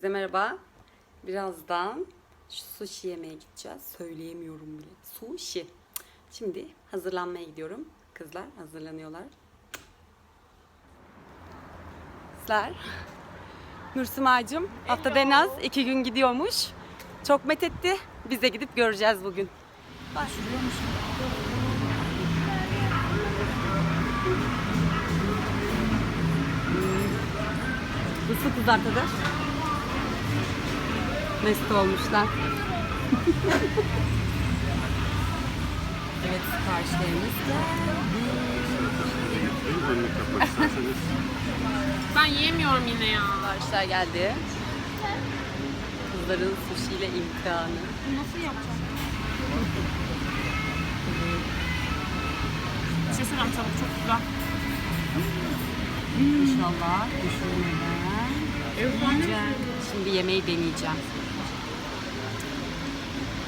Size merhaba. Birazdan sushi yemeye gideceğiz. Söyleyemiyorum bile. Sushi. Şimdi hazırlanmaya gidiyorum. Kızlar hazırlanıyorlar. Kızlar. Nursimacığım haftada en az iki gün gidiyormuş. Çok methetti. Biz de gidip göreceğiz bugün. Nasıl kızlar tadı? Mesut olmuşlar. evet siparişlerimiz. Ben yiyemiyorum yine ya. Siparişler geldi. Kızların sushi ile imtihanı. Nasıl yapacağım? Bir şey söyleyeyim tavuk çok güzel. İnşallah düşürmeden. Yiyeceğim. Şimdi yemeği deneyeceğim.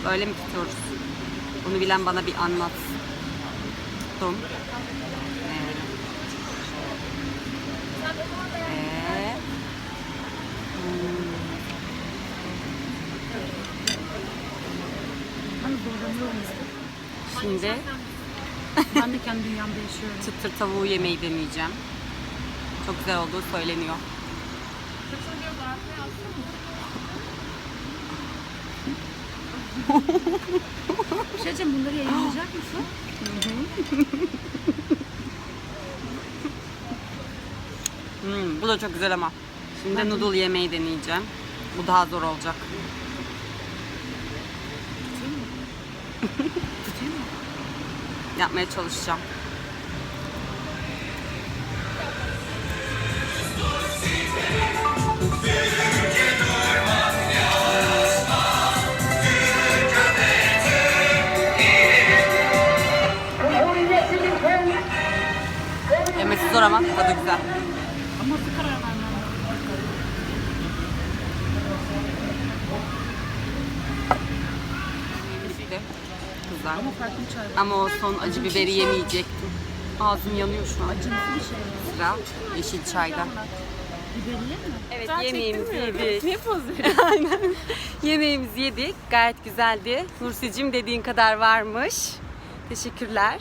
Böyle mi tutuyoruz? Bunu bilen bana bir anlat. Tuttum. Ee, ee. Şimdi Ben de kendi dünyamda yaşıyorum. çıtır tavuğu yemeği deneyeceğim. Çok güzel olduğu söyleniyor. Şey diyeceğim bunları yayınlayacak mısın? Hmm, bu da çok güzel ama. Şimdi noodle yemeği deneyeceğim. Bu daha zor olacak. Yapmaya çalışacağım. Zor ama tadı güzel. Ama bir karar vermem. Bitti. Kızlar. Ama farklı bir çay. Ama o son acı biberi yemeyecektim. Ağzım yanıyor şu an. Acımsı bir şey var. Sıra yeşil çayda. Biberiye mi? Evet Daha yemeğimizi yedik. Niye poz veriyorsun? Aynen. Yemeğimizi yedik. Gayet güzeldi. Nursicim dediğin kadar varmış. Teşekkürler.